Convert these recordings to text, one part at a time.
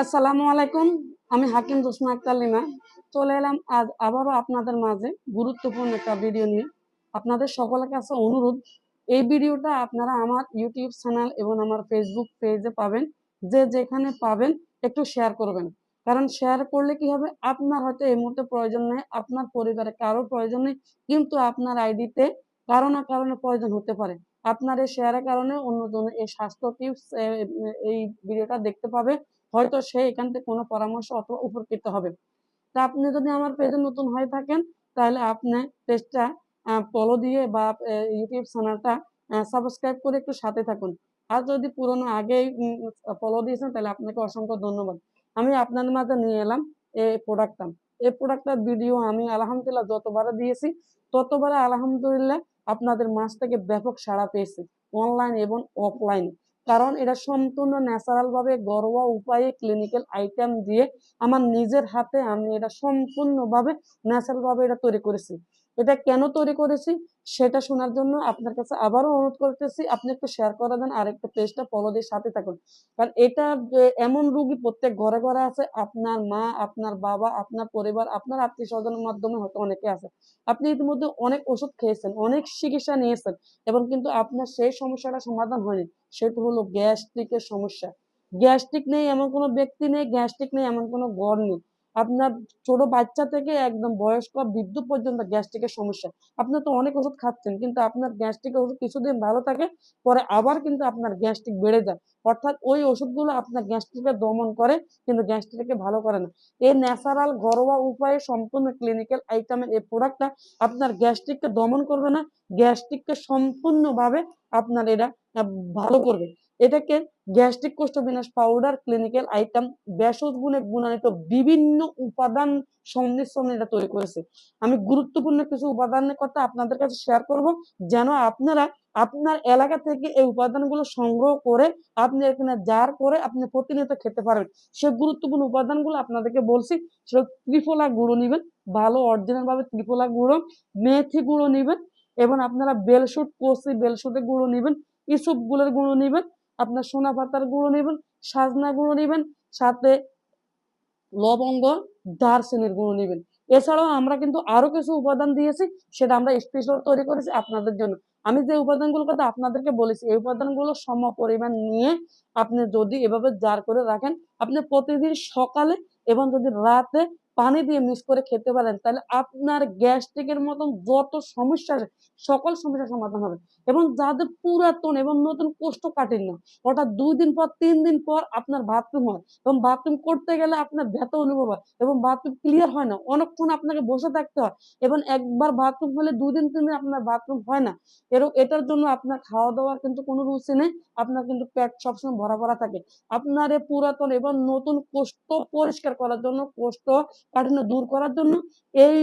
আসসালামু আলাইকুম, আমি হাকিম জোসনা আক্তার লিমা। চলে এলাম আজ আবারও আপনাদের মাঝে গুরুত্বপূর্ণ একটা ভিডিও নিয়ে। আপনাদের সকলের কাছে অনুরোধ, এই ভিডিওটা আপনারা আমার ইউটিউব চ্যানেল এবং আমার ফেসবুক পেজে পাবেন। যে যেখানে পাবেন, একটু শেয়ার করবেন। কারণ শেয়ার করলে কি হবে? আপনার হয়তো এই মুহূর্তে প্রয়োজন নেই, আপনার পরিবারে কারও প্রয়োজন নেই, কিন্তু আপনার আইডিতে কারও না কারণে প্রয়োজন হতে পারে। আপনার এই শেয়ারের কারণে অন্যজন এই স্বাস্থ্য টিপস এই ভিডিওটা দেখতে পাবে। হয়তো সে এখান থেকে কোনো পরামর্শ অথবা উপকৃত হবে। তা আপনি যদি আমার পেজে নতুন হয়ে থাকেন, তাহলে আপনি পেজটা ফলো দিয়ে বা ইউটিউব চ্যানেলটা সাবস্ক্রাইব করে একটু সাথে থাকুন। আর যদি পুরনো আগেই ফলো দিয়েছেন, তাহলে আপনাকে অসংখ্য ধন্যবাদ। আমি আপনার মাঝে নিয়ে এলাম এই প্রোডাক্টটা এই প্রোডাক্টটার ভিডিও আমি আলহামদুলিল্লাহ যতবারে দিয়েছি, ততবারে আলহামদুলিল্লাহ আপনাদের মাছ থেকে ব্যাপক সাড়া পেয়েছি অনলাইন এবং অফলাইন কারণ এটা সম্পূর্ণ ন্যাচারাল ভাবে ঘরোয়া উপায়ে ক্লিনিক্যাল আইটেম দিয়ে আমার নিজের হাতে আমি এটা সম্পূর্ণভাবে ন্যাচারাল ভাবে এটা তৈরি করেছি। এটা কেন তৈরি করেছি সেটা শোনার জন্য আপনার কাছে আবারও অনুরোধ করতেছি, আপনি একটু শেয়ার করে দেন আর একটা পেজটা ফলো দিয়ে সাথে থাকুন। কারণ এটা এমন রুগী প্রত্যেক ঘরে ঘরে আছে, আপনার মা, আপনার বাবা, আপনার পরিবার, আপনার আত্মীয় স্বজনের মাধ্যমে হয়তো অনেকে আছে। আপনি ইতিমধ্যে অনেক ওষুধ খেয়েছেন, অনেক চিকিৎসা নিয়েছেন, এবং কিন্তু আপনার সেই সমস্যাটা সমাধান হয়নি। সেটা হলো গ্যাস্ট্রিকের সমস্যা। গ্যাস্ট্রিক নেই এমন কোনো ব্যক্তি নেই গ্যাস্ট্রিক নেই এমন কোনো গড় নেই। আপনার ছোট বাচ্চা থেকে একদম বয়স্ক বৃদ্ধ পর্যন্ত গ্যাস্ট্রিকের সমস্যা। আপনি তো অনেক ওষুধ খাচ্ছেন, কিন্তু আপনার গ্যাস্ট্রিকের ওষুধ কিছুদিন ভালো থাকে, পরে আবার কিন্তু আপনার গ্যাস্ট্রিক বেড়ে যায়। অর্থাৎ ওই ওষুধগুলো আপনার গ্যাস্ট্রিককে দমন করে, কিন্তু গ্যাস্ট্রিককে ভালো করে না। এই ন্যাচারাল ঘরোয়া উপায়ে সম্পূর্ণ ক্লিনিক্যাল আইটেমের এই প্রোডাক্টটা আপনার গ্যাস্ট্রিককে দমন করবে না গ্যাস্ট্রিককে সম্পূর্ণভাবে আপনার এটা ভালো করবে। এটাকে গ্যাস্ট্রিক কোষ্ঠ বিনাশ পাউডার ক্লিনিক্যাল আইটেম ভেষজ গুণে গুণান্বিত বিভিন্ন উপাদান সংমিশ্রণে এটা তৈরি করেছে। আমি গুরুত্বপূর্ণ কিছু উপাদানের কথা আপনাদের কাছে শেয়ার করব, যেন আপনারা আপনার এলাকা থেকে এই উপাদানগুলো সংগ্রহ করে আপনি এখানে জার করে আপনি প্রতিনিয়ত খেতে পারবেন। সে গুরুত্বপূর্ণ উপাদানগুলো আপনাদেরকে বলছি, সেটা ত্রিফলা গুঁড়ো নেবেন, ভালো অরিজিনাল ভাবে ত্রিফলা গুঁড়ো, মেথি গুঁড়ো নেবেন, এবং আপনারা বেলশুট কষি বেলশুটের গুঁড়ো নেবেন ইসুপ গুলের গুঁড়ো নেবেন আপনার সোনা পাতার গুঁড়ো নেবেন, সাজনা গুঁড়ো নেবেন, সাথে লবঙ্গ, দারচিনির গুঁড়ো নেবেন। এছাড়াও আমরা কিন্তু আরও কিছু উপাদান দিয়েছি, সেটা আমরা স্পেশাল তৈরি করেছি আপনাদের জন্য। আমি যে উপাদানগুলোর কথা আপনাদেরকে বলেছি, এই উপাদানগুলো সম পরিমাণ নিয়ে আপনি যদি এভাবে জার করে রাখেন, আপনি প্রতিদিন সকালে এবং যদি রাতে পানি দিয়ে মিক্স করে খেতে পারেন, তাহলে আপনার গ্যাস্ট্রিকের মতন যত সমস্যা সকল সমস্যার সমাধান হবে। এবং যাদের পুরাতন এবং নতুন কোষ্ঠকাঠিন্য, অর্থাৎ দুই দিন পর, তিন দিন পর আপনার বাথরুম হয় এবং বাথরুম করতে গেলে আপনার ব্যথা অনুভব হয় এবং বাথরুম ক্লিয়ার হয় না, অনেকক্ষণ আপনাকে বসে থাকতে হয় এবং একবার বাথরুম হলে দুই দিন, তিন দিন আপনার বাথরুম হয় না। এরকম এটার জন্য আপনার খাওয়া দাওয়ার কিন্তু কোনো রুচি নেই, আপনার কিন্তু পেট সবসময় ভরা ভরা থাকে। আপনার এই পুরাতন এবং নতুন কোষ্ঠ পরিষ্কার করার জন্য কোষ্ঠ কাঠিন্য দূর করার জন্য এই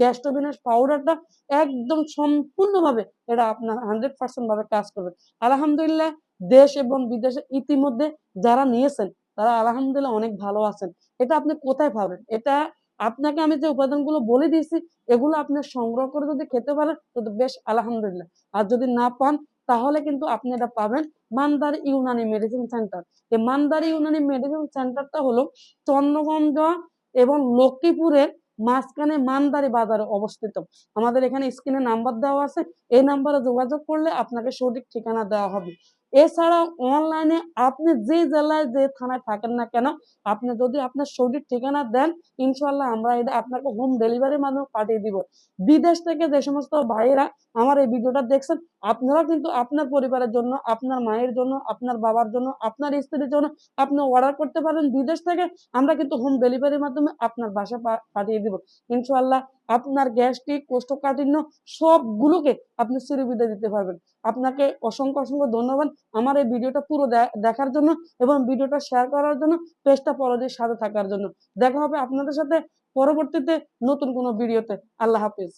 গ্যাস্ট্রোবিনাস পাউডারটা একদম সম্পূর্ণভাবে এটা আপনার হান্ড্রেড ভাবে কাজ করবে। আলহামদুলিল্লাহ দেশ এবং বিদেশে ইতিমধ্যে যারা নিয়েছেন, তারা আলহামদুলিল্লাহ অনেক ভালো আছেন। এটা আপনি কোথায় পাবেন? এটা আপনাকে আমি যে উপাদানগুলো বলে দিয়েছি, এগুলো আপনি সংগ্রহ করে যদি খেতে পারেন, তো বেশ আলহামদুলিল্লাহ। আর যদি না পান, তাহলে কিন্তু আপনি এটা পাবেন মান্দার ইউনানি মেডিসিন সেন্টার এই মান্দার ইউনানি মেডিসিন সেন্টারটা হলো চন্দ্রগঞ্জ এবং লক্ষ্মীপুরের মাঝখানে মান্দারি বাজারে অবস্থিত। আমাদের এখানে স্ক্রিনে নাম্বার দেওয়া আছে। এই নাম্বারে যোগাযোগ করলে আপনাকে সঠিক ঠিকানা দেওয়া হবে। এছাড়াও অনলাইনে আপনি যে জেলায় যে থানায় থাকেন না কেন, আপনি যদি আপনার সঠিক ঠিকানা দেন ইনশাল্লাহ আমরা এটা আপনাকে হোম ডেলিভারির মাধ্যমে পাঠিয়ে দিব। বিদেশ থেকে যে সমস্ত ভাইয়েরা আমার এই ভিডিওটা দেখছেন আপনারা কিন্তু আপনার পরিবারের জন্য, আপনার মায়ের জন্য, আপনার বাবার জন্য, আপনার স্ত্রীর জন্য আপনি অর্ডার করতে পারেন। বিদেশ থেকে আমরা কিন্তু হোম ডেলিভারির মাধ্যমে আপনার বাসা পাঠিয়ে দিব। ইনশাল্লাহ আপনার গ্যাস্ট্রিক, কোষ্ঠকাঠিন্য সবগুলোকে আপনি সুবিধা দিতে পারবেন। আপনাকে অসংখ্য অসংখ্য ধন্যবাদ আমার এই ভিডিওটা পুরো দেখার জন্য এবং ভিডিওটা শেয়ার করার জন্য পেজটা পরদের সাথে থাকার জন্য। দেখা হবে আপনাদের সাথে পরবর্তীতে নতুন কোনো ভিডিওতে। আল্লাহ হাফিজ।